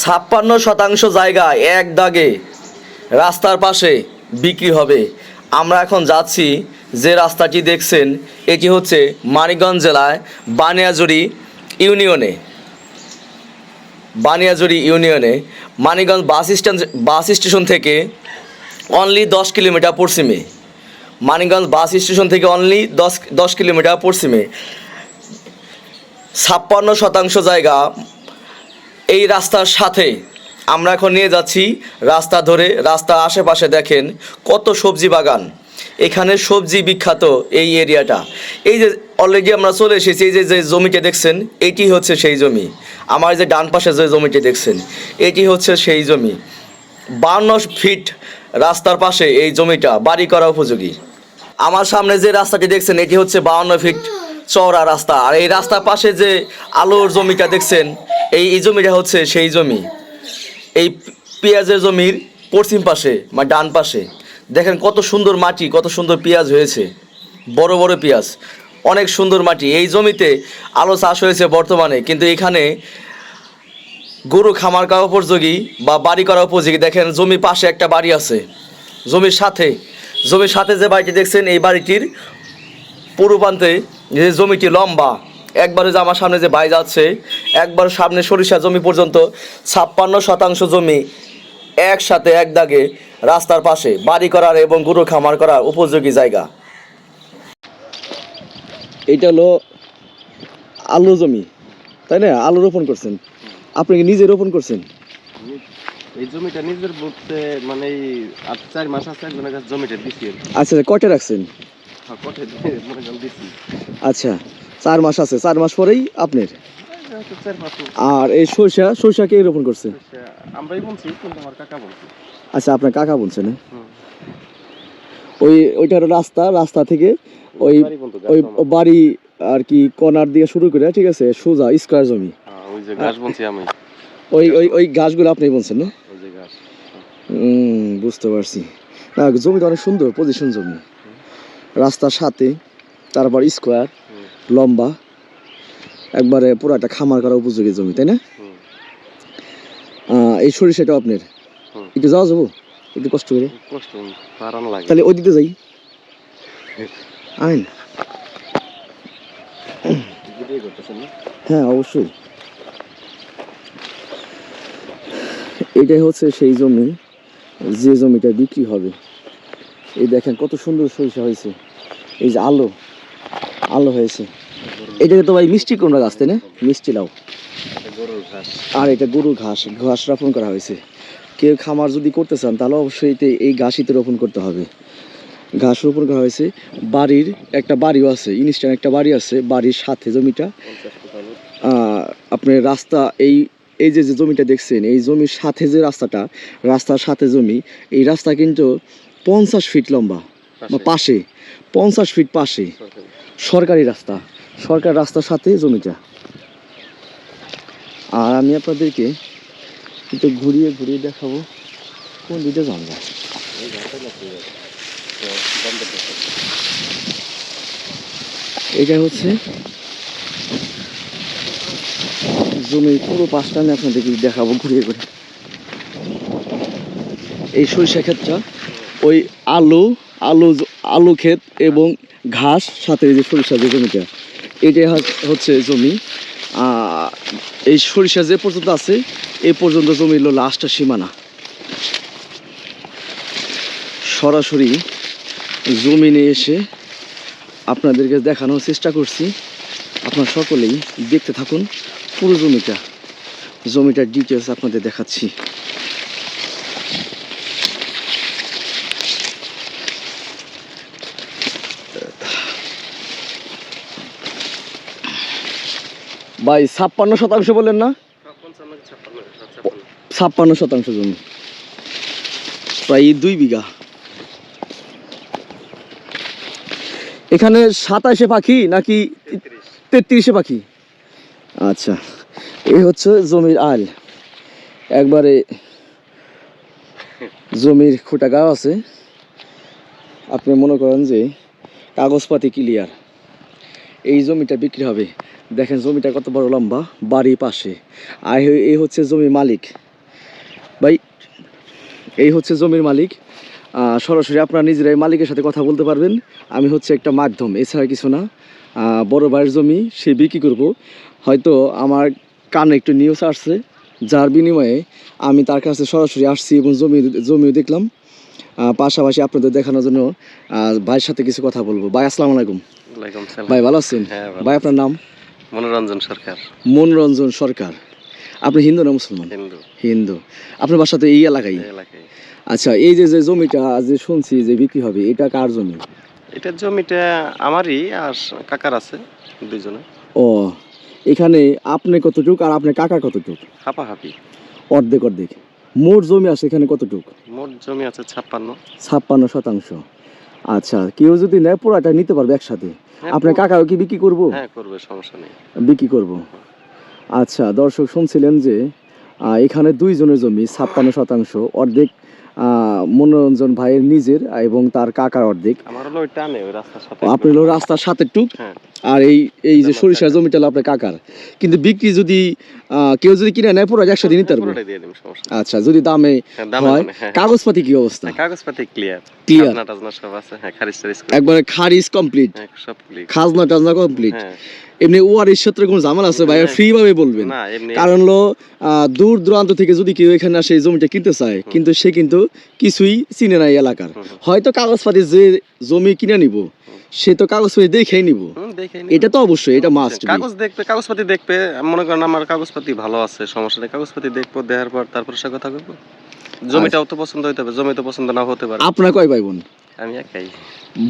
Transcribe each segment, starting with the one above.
ছাপ্পান্ন শতাংশ জায়গা এক দাগে রাস্তার পাশে বিক্রি হবে। আমরা এখন যাচ্ছি যে রাস্তাটি দেখছেন, এটি হচ্ছে মানিকগঞ্জ জেলায় বানিয়াজুরি ইউনিয়নে। বানিয়াজুরি ইউনিয়নে Manikganj bus stand, bus station থেকে অনলি দশ কিলোমিটার পশ্চিমে। মানিকগঞ্জ বাস স্টেশন থেকে অনলি দশ দশ কিলোমিটার পশ্চিমে। ছাপ্পান্ন শতাংশ জায়গা এই রাস্তার সাথে আমরা এখন নিয়ে যাচ্ছি রাস্তা ধরে, রাস্তার আশেপাশে দেখেন কত সবজি বাগান। এখানে সবজি বিখ্যাত এই এরিয়াটা। এই যে অলরেডি আমরা চলে এসেছি, এই যে যে জমিটা দেখছেন, এটি হচ্ছে সেই জমি। আমার যে ডান পাশে যে জমিটি দেখছেন, এটি হচ্ছে সেই জমি। বান্ন ফিট রাস্তার পাশে এই জমিটা, বাড়ি করা উপযোগী। আমার সামনে যে রাস্তাটি দেখছেন, এটি হচ্ছে বাউন্ন ফিট চওড়া রাস্তা। আর এই রাস্তার পাশে যে আলোর জমিটা দেখছেন এই এই জমিটা হচ্ছে সেই জমি। এই পেঁয়াজের জমির পশ্চিম পাশে বা ডান পাশে। দেখেন কত সুন্দর মাটি, কত সুন্দর পেঁয়াজ হয়েছে। বড় বড় পেঁয়াজ। অনেক সুন্দর মাটি। এই জমিতে আলো চাষ হয়েছে বর্তমানে, কিন্তু এখানে গরু খামার করা উপযোগী বা বাড়ি করা উপযোগী। দেখেন জমি পাশে একটা বাড়ি আছে। জমির সাথে জমির সাথে যে বাড়িটি দেখছেন, এই বাড়িটির পূর্ব প্রান্তে যে জমিটি লম্বা একবারে যে আমার সামনে যে বাই যাচ্ছে একবার সামনে সরিষা জমি পর্যন্ত ছাপ্পান্ন শতাংশ জমি একসাথে এক দাগে রাস্তার পাশে বাড়ি করার এবং গরু খামার করার উপযোগী জায়গা। এটা হলো আলু জমি তাই না? আলু রোপণ করছেন। আপনি কি নিজে রোপণ করছেন? এই জমিটা নিজের বলতে মানে এই চার মাস আছে একজনের কাছে জমিটা দিছি আচ্ছা কটে রাখছেন? হ্যাঁ, কটে মনে দিছি। আচ্ছা চার মাস আছে চার মাস পরেই আপনার। আর এই সরিষা সরিষা কে রোপণ করছে? আমরাই বলছি কিন্তু আমার কাকা বলছি। আচ্ছা আপনার কাকা বলছেন হ্যাঁ? হুম। ওই ওইটা হলো রাস্তা রাস্তা থেকে ওই ওই বাড়ি আর কি কর্নার দিয়ে শুরু করে ঠিক আছে সোজা স্কোয়ার জমি। হ্যাঁ, ওই যে গাছ বলছি আমি। ওই ওই ওই গাছগুলো আপনি বলছেন না? ওই যে গাছ। হুম, বুঝতে পারছি। না জমিটা অনেক সুন্দর পজিশন জমি। রাস্তার সাথে তারপর স্কোয়ার। লম্বা একবারে পুরো একটা খামার করা উপযোগী জমি তাই না? এই সরিষাটাও আপনার? একটু যাওয়া যাব? একটু কষ্ট করে? তাহলে ওই দিকে যাই। আইন। হ্যাঁ অবশ্যই। এটাই হচ্ছে সেই জমি যে জমিটা বিক্রি হবে। এই দেখেন কত সুন্দর সরিষা হয়েছে। এই যে আলো। আলো হয়েছে। এটাকে তো ভাই মিষ্টি কুমড়া গাছ তাই না? মিষ্টি লাউ। ঘাস আর এটা গরু ঘাস ঘাস রোপণ করা হয়েছে। কেউ খামার যদি করতে চান তাহলে অবশ্যই এই ঘাসিতে রোপণ করতে হবে। ঘাস রোপণ করা হয়েছে। বাড়ির একটা বাড়িও আছে ইনস্ট্যান্ট একটা বাড়ি আছে বাড়ির সাথে জমিটা। আহ, আপনার রাস্তা এই এই যে যে জমিটা দেখছেন এই জমির সাথে যে রাস্তাটা রাস্তার সাথে জমি এই রাস্তা কিন্তু পঞ্চাশ ফিট লম্বা পাশে পঞ্চাশ ফিট পাশে। সরকারি রাস্তা, সরকার রাস্তার সাথে জমিটা। আর আমি আপনাদেরকে একটু ঘুরিয়ে ঘুরিয়ে দেখাবো কোন দিকে জানলা এটা হচ্ছে জমির পুরো পাশটা আমি আপনাদেরকে দেখাবো ঘুরিয়ে ঘুরে এই সরিষা ক্ষেতটা, ওই আলু আলু আলু ক্ষেত এবং ঘাস, সাথে এই যে সরিষা যে জমিটা হচ- হচ্ছে জমি। এই সরিষা যে পর্যন্ত আছে এই পর্যন্ত জমি হলো লাস্টের সীমানা। সরাসরি জমিনে এসে আপনাদেরকে দেখানোর চেষ্টা করছি। আপনার সকলেই দেখতে থাকুন পুরো জমিটা। জমিটার ডিটেলস আপনাদের দেখাচ্ছি। ভাই, ছাপ্পান্ন শতাংশ বললেন না? ছাপ্পান্ন শতাংশ জমি। প্রায় দুই বিঘা। এখানে সাতাশে পাখি নাকি তেত্রিশে পাখি? আচ্ছা এই হচ্ছে জমির আল। একবারে জমির খুঁটা গাও আছে। আপনি মনে করেন যে কাগজপাতি ক্লিয়ার এই জমিটা বিক্রি হবে দেখেন জমিটা কত বড় লম্বা বাড়ির পাশে। আর এই- হচ্ছে জমির মালিক। ভাই এই হচ্ছে জমির মালিক। সরাসরি আপনারা নিজেরাই মালিকের সাথে কথা বলতে পারবেন। আমি হচ্ছে একটা মাধ্যম এছাড়া কিছু না। বড় ভাইয়ের জমি সে বিক্রি করব। হয়তো আমার কানে একটু নিউজ আসছে যার বিনিময়ে আমি তার কাছে সরাসরি আসছি এবং জমি জমিও দেখলাম। পাশাপাশি আপনাদের দেখানোর জন্য ভাইয়ের সাথে কিছু কথা বলব। ভাই আসসালামু আলাইকুম। ভাই ভালো আছেন? হ্যাঁ ভাই আপনার নাম? মনোরঞ্জন সরকার। মনোরঞ্জন সরকার। আপনি হিন্দু না মুসলমান? হিন্দু। হিন্দু। আপনার বাসা তো এই এলাকায়? আচ্ছা এই যে যে জমিটা যে শুনছি যে বিক্রি হবে এটা কার জমি? এটা জমিটা আমারই আর কাকার আছে দুইজনে ও এখানে আপনি কতটুক আর আপনার কাকা কতটুক? হাপাহাপি। অর্ধেক অর্ধেক। মোট জমি আছে এখানে কতটুক? মোট জমি আছে ছাপ্পান্ন। ছাপ্পান্ন শতাংশ। আচ্ছা কেউ যদি নেয় পুরাটা নিতে পারবে একসাথে। হ্যাঁ, আপনার কাকা কাকাও কি বিক্রি করব? হ্যাঁ করবে সমস্যা নেই। বিক্রি করব। আচ্ছা দর্শক শুনছিলেন যে এখানে দুইজনের জমি ছাপ্পান্ন শতাংশ অর্ধেক মনোরঞ্জন ভাইয়ের নিজের এবং তার কাকার অর্ধেক। আপনি হলো রাস্তার সাথে টুক হ্যাঁ। আর এই এই যে সরিষার জমিটা হলো আপনার কাকার। কিন্তু বিক্রি যদি কেউ যদি কিনে নেয় পুরো একসাথে নিতে পারব। আচ্ছা যদি দামে হ্যাঁ হয় হ্যাঁ। কাগজপাতি কি অবস্থা? কাগজপাতি ক্লিয়ার করে। একবারে খারিজ কমপ্লিট সব ক্লিয়ার খাজনা টাজনা কমপ্লিট এমনি ওয়ারিশ ক্ষেত্রে কোনো ঝামেলা আছে ভাই। ফ্রি ভাবে বলবেন। কারণ হলো দূর দূরান্ত থেকে যদি কেউ এখানে আসে এই জমিটা কিনতে চায় কিন্তু সে কিন্তু কিছুই চিনে না এলাকার। হয়তো কাগজপাতি যে জমি কিনে নিব সে তো কাগজপাতি দেখেই নিব। এটা তো অবশ্যই এটা মাস্ট কাগজ দেখবে কাগজপাতি দেখবে মনে করেন আমার কাগজপাতি ভালো আছে সমস্যা নেই কাগজপাতি দেখব দেখার পর তারপর সে কথা বলব। জমিটাও তো পছন্দ হইতে হবে জমি তো পছন্দ না হতে পারে। আপনার কয় ভাই বোন? আমি একাই।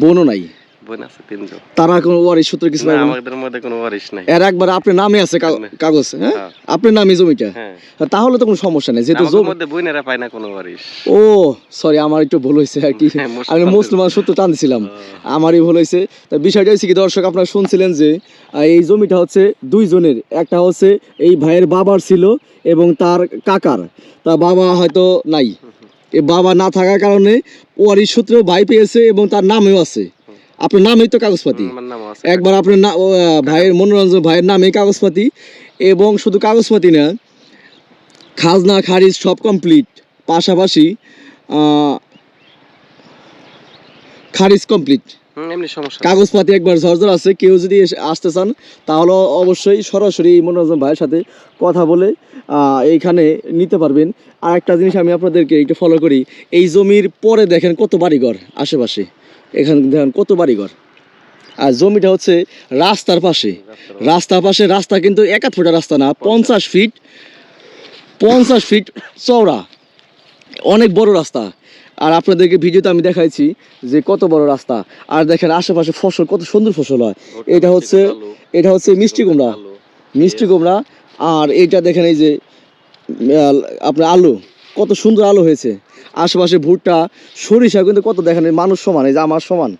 বোনও নাই? বোন আছে তিনজন। তারা কোনো ওয়ারিশ সূত্রে কিছু না আমাদের মধ্যে কোনো ওয়ারিশ নাই। এর একবার আপনার নামে আছে কা- হ্যাঁ? হ্যাঁ, আপনার নামে জমিটা? হ্যাঁ। তাহলে তো কোনো সমস্যা নেই যেহেতু আমাদের মধ্যে বোনেরা পায় না কোনো ওয়ারিশ। ও সরি আমার একটু ভুল হয়েছে আর কি। আমি মুসলমান সূত্র টানছিলাম। আমারই ভুল হয়েছে তা বিষয়টা হচ্ছে কি দর্শক আপনারা শুনছিলেন যে এই জমিটা হচ্ছে দুইজনের। একটা হচ্ছে এই ভাইয়ের বাবার ছিল এবং তার কাকার। তা বাবা হয়তো নাই। এই বাবা না থাকার কারণে ওয়ারিশ সূত্রেও ভাই পেয়েছে এবং তার নামেও আছে। আপনার নামেই তো কাগজপাতি। একবার আপনার ভাইয়ের মনোরঞ্জন ভাইয়ের নামে কাগজপাতি এবং শুধু কাগজপাতি না খাজনা খারিজ সব কমপ্লিট পাশাপাশি খারিজ কমপ্লিট কাগজপাতি একবার ঝরঝর আছে, কেউ যদি আসতে চান, তাহলে অবশ্যই সরাসরি মনোরঞ্জন ভাইয়ের সাথে কথা বলে এইখানে নিতে পারবেন। আর একটা জিনিস আমি আপনাদেরকে একটু ফলো করি, এই জমির পরে দেখেন কত বাড়িঘর আশেপাশে। এখানে দেখেন কত বাড়িঘর। আর জমিটা হচ্ছে রাস্তার পাশে। রাস্তার পাশে রাস্তা কিন্তু এক আধ ফুটা রাস্তা না, পঞ্চাশ ফিট পঞ্চাশ ফিট চওড়া। অনেক বড় রাস্তা। আর আপনাদেরকে ভিডিওতে আমি দেখাইছি যে কত বড় রাস্তা। আর দেখেন আশেপাশে ফসল কত সুন্দর ফসল হয়। এটা হচ্ছে এটা হচ্ছে মিষ্টি কুমড়া। মিষ্টি কুমড়া। আর এইটা দেখেন এই যে আপনার আলু। কত সুন্দর আলু হয়েছে। আশেপাশে ভুট্টা সরিষা কিন্তু কত দেখেন মানুষ সমান এই যে আমার সমান।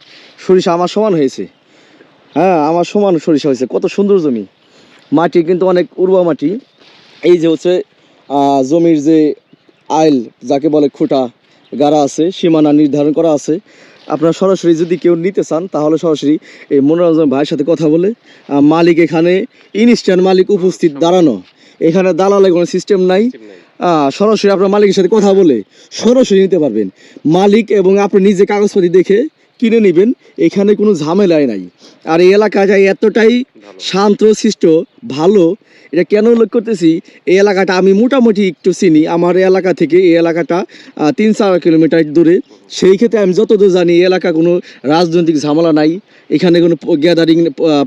সরিষা আমার সমান হয়েছে। হ্যাঁ আমার সমান সরিষা হয়েছে। কত সুন্দর জমি। মাটি কিন্তু অনেক উর্বর মাটি। এই যে হচ্ছে জমির যে আইল যাকে বলে খুঁটা গাড়া আছে সীমানা নির্ধারণ করা আছে। আপনারা সরাসরি যদি কেউ নিতে চান তাহলে সরাসরি এই মনোরঞ্জন ভাইয়ের সাথে কথা বলে মালিক এখানে ইনস্ট্যান্ট মালিক উপস্থিত দাঁড়ানো। এখানে দালালের কোনো সিস্টেম নাই। সরাসরি আপনার মালিকের সাথে কথা বলে সরাসরি নিতে পারবেন। মালিক এবং আপনি নিজে কাগজপাতি দেখে কিনে নেবেন এখানে কোনো ঝামেলাই নাই। আর এই এলাকাটা এতটাই। শান্ত, শিষ্ট, ভালো, এটা কেন উল্লেখ করতেছি? এই এলাকাটা আমি মোটামুটি একটু চিনি। আমার এলাকা থেকে এই এলাকাটা তিন চার কিলোমিটার দূরে। সেই ক্ষেত্রে আমি যতদূর জানি, এই এলাকা কোনো রাজনৈতিক ঝামেলা নাই। এখানে কোনো গ্যাদারিং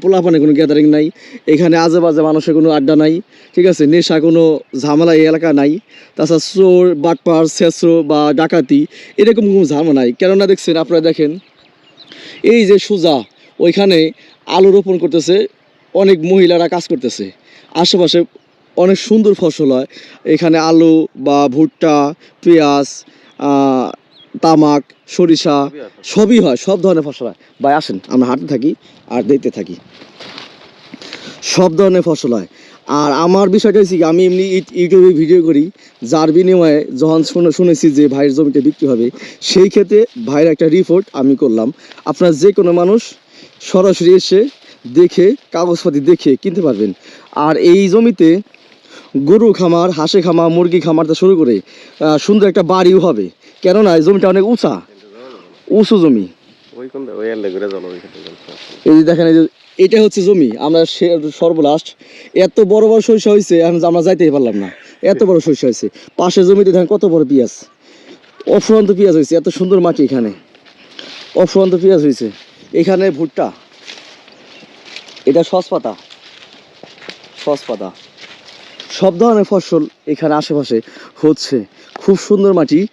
পোলাপানে কোনো গ্যাদারিং নাই। এখানে আজে বাজে মানুষের কোনো আড্ডা নাই। ঠিক আছে? নেশা কোনো ঝামেলা এই এলাকা নাই। তাছাড়া চোর, বাটপার, শেষরো বা ডাকাতি, এরকম কোনো ঝামেলা নাই। কেননা দেখছেন, আপনারা দেখেন, এই যে সুজা, ওইখানে আলু রোপণ করতেছে অনেক মহিলারা কাজ করতেছে। আশেপাশে অনেক সুন্দর ফসল হয়। এখানে আলু বা ভুট্টা, পেঁয়াজ তামাক, সরিষা সবই হয়, সব ধরনের ফসল হয়। ভাই, আসেন, আমরা হাঁটতে থাকি আর দেখতে থাকি। সব ধরনের ফসল হয়। আর আমার বিষয়টা হচ্ছে আমি এমনি ইউটিউবে ভিডিও করি, যার বিনিময়ে যখন শুনে, শুনেছি যে ভাইয়ের জমিটা বিক্রি হবে, সেই ক্ষেত্রে ভাইয়ের একটা রিপোর্ট আমি করলাম। আপনার যে কোনো মানুষ সরাসরি এসে দেখে কাগজপাতি দেখে কিনতে পারবেন। আর এই জমিতে গরু খামার হাঁসে খামার মুরগি খামার থেকে শুরু করে সুন্দর একটা বাড়িও হবে। কেননা এই জমিটা অনেক উঁচা। উঁচু জমি। এই যে দেখেন এই যে এটা হচ্ছে জমি। আমরা সর্বলাস্ট। এত বড় বড় সরিষা হয়েছে আমরা যাইতেই পারলাম না। এত বড় সরিষা হয়েছে। পাশের জমিতে দেখেন কত বড় পেঁয়াজ। অফুরন্ত পেঁয়াজ হয়েছে এত সুন্দর মাটি এখানে। অফুরন্ত পেঁয়াজ হয়েছে। এখানে ভুট্টা। এটা সস পাতা। সস পাতা। সব ধরনের ফসল এখানে আশেপাশে হচ্ছে। খুব সুন্দর মাটি।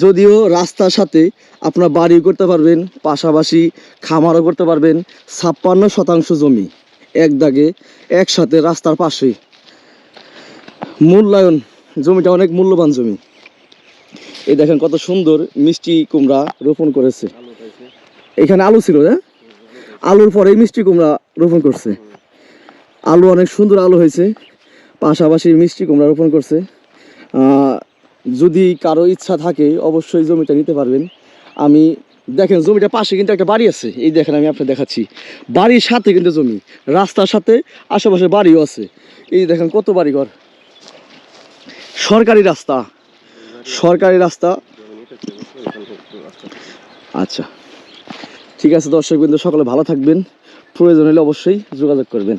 যদিও রাস্তার সাথে আপনার বাড়ি করতে পারবেন, পাশাপাশি খামারও করতে পারবেন, ছাপ্পান্ন শতাংশ জমি এক দাগে একসাথে রাস্তার পাশে। মূল্যায়ন, জমিটা অনেক মূল্যবান জমি। এই দেখেন কত সুন্দর মিষ্টি কুমড়া রোপণ করেছে। এখানে আলু ছিল হ্যাঁ? আলুর পরে মিষ্টি কুমড়া রোপণ করছে। আলু অনেক সুন্দর আলু হয়েছে। পাশাপাশি মিষ্টি কুমড়া রোপণ করছে। যদি কারও ইচ্ছা থাকে, অবশ্যই জমিটা নিতে পারবেন। আমি, দেখেন জমিটা পাশে কিন্তু একটা বাড়ি আছে। এই দেখেন আমি আপনাকে দেখাচ্ছি। বাড়ির সাথে কিন্তু জমি, রাস্তার সাথে আশেপাশে বাড়িও আছে। এই দেখেন কত বাড়িঘর। সরকারি রাস্তা। সরকারি রাস্তা। আচ্ছা। ঠিক আছে, দর্শক বিন্দু, সকলে ভালো থাকবেন। প্রয়োজন হলে অবশ্যই যোগাযোগ করবেন।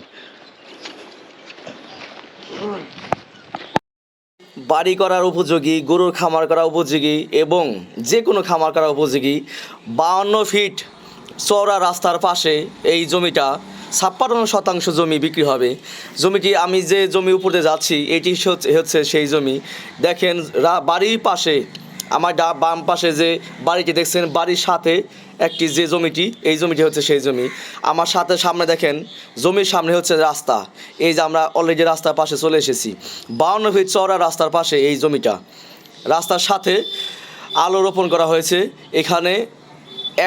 বাড়ি করার উপযোগী, গরুর খামার করা উপযোগী এবং যে কোনো খামার করা উপযোগী, বাউন্ন ফিট চওড়া রাস্তার পাশে এই জমিটা ছাপ্পান্ন শতাংশ জমি বিক্রি হবে। জমিটি আমি যে জমি উপরে যাচ্ছি, এটি হচ্ছে- সেই জমি। দেখেন বাড়ির পাশে আমার ডা বাম পাশে যে বাড়িটি দেখছেন, বাড়ির সাথে একটি যে জমিটি, এই জমিটি হচ্ছে সেই জমি। আমার সাথে সামনে দেখেন, জমির সামনে হচ্ছে রাস্তা। এই যে আমরা অলরেডি রাস্তার পাশে চলে এসেছি। বাউন্ন ফিট চওড়া রাস্তার পাশে এই জমিটা। রাস্তার সাথে আলো রোপণ করা হয়েছে। এখানে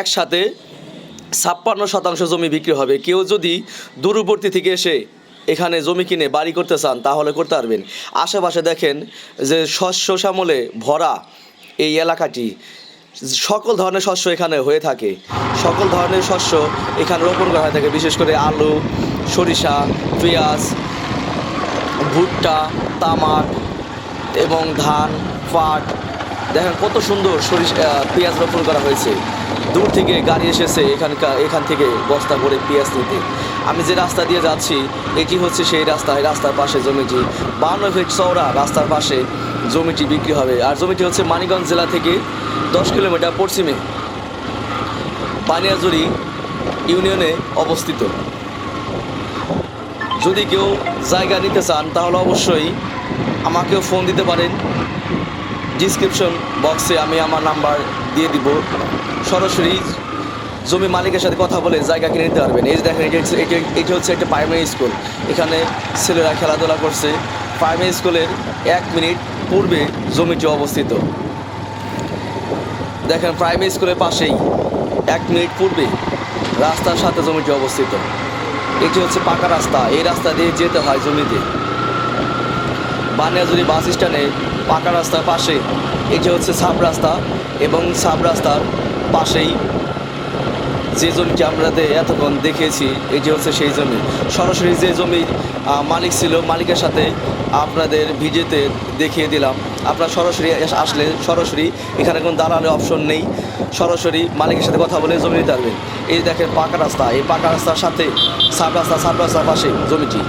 একসাথে ছাপ্পান্ন শতাংশ জমি বিক্রি হবে। কেউ যদি দূরবর্তী থেকে এসে এখানে জমি কিনে বাড়ি করতে চান, তাহলে করতে পারবেন। আশেপাশে দেখেন যে শস্য শ্যামলে ভরা এই এলাকাটি সকল ধরনের শস্য এখানে হয়ে থাকে। সকল ধরনের শস্য এখানে রোপণ করা হয়ে থাকে, বিশেষ করে আলু, সরিষা, পেঁয়াজ, ভুট্টা, তামাক এবং ধান, পাট। দেখেন কত সুন্দর সরিষা পেঁয়াজ রোপণ করা হয়েছে। দূর থেকে গাড়ি এসেছে এখানকার, এখান থেকে বস্তা করে পেঁয়াজ নিতে। আমি যে রাস্তা দিয়ে যাচ্ছি, এটি হচ্ছে সেই রাস্তা রাস্তার পাশে জমিটি। বান্ন ফিট চওড়া, রাস্তার পাশে জমিটি বিক্রি হবে। আর জমিটি হচ্ছে মানিকগঞ্জ জেলা থেকে দশ কিলোমিটার পশ্চিমে পানিয়াজুরি ইউনিয়নে অবস্থিত। যদি কেউ জায়গা নিতে চান, তাহলে অবশ্যই আমাকেও ফোন দিতে পারেন। ডিসক্রিপশন বক্সে আমি আমার নাম্বার দিয়ে দিব। সরাসরি জমি মালিকের সাথে কথা বলে জায়গা কিনে নিতে পারবেন। এই যে দেখেন, এটি হচ্ছে একটা প্রাইমারি স্কুল এখানে ছেলেরা খেলাধুলা করছে। প্রাইমারি স্কুলের এক মিনিট পূর্বে জমিটি অবস্থিত। দেখেন প্রাইমারি স্কুলের পাশেই এক মিনিট পূর্বে রাস্তার সাথে জমিটি অবস্থিত। এটি হচ্ছে পাকা রাস্তা। এই রাস্তা দিয়ে যেতে হয় জমিতে। বানিয়াজুরি বাস স্ট্যান্ডে পাকা রাস্তার পাশে, এটি হচ্ছে সাব রাস্তা এবং সাব রাস্তার পাশেই যে জমিটি আমরা এতক্ষণ দেখেছি, এটি হচ্ছে সেই জমি। সরাসরি যে জমির মালিক ছিল, মালিকের সাথে আপনাদের ভিজেতে দেখিয়ে দিলাম। আপনারা সরাসরি আসলে সরাসরি এখানে কোনো দাঁড়ানোর অপশন নেই। সরাসরি মালিকের সাথে কথা বলে জমি নিতে পারবেন এই দেখেন পাকা রাস্তা। এই পাকা রাস্তার সাথে সাব রাস্তা, সাব রাস্তার পাশে জমিটি।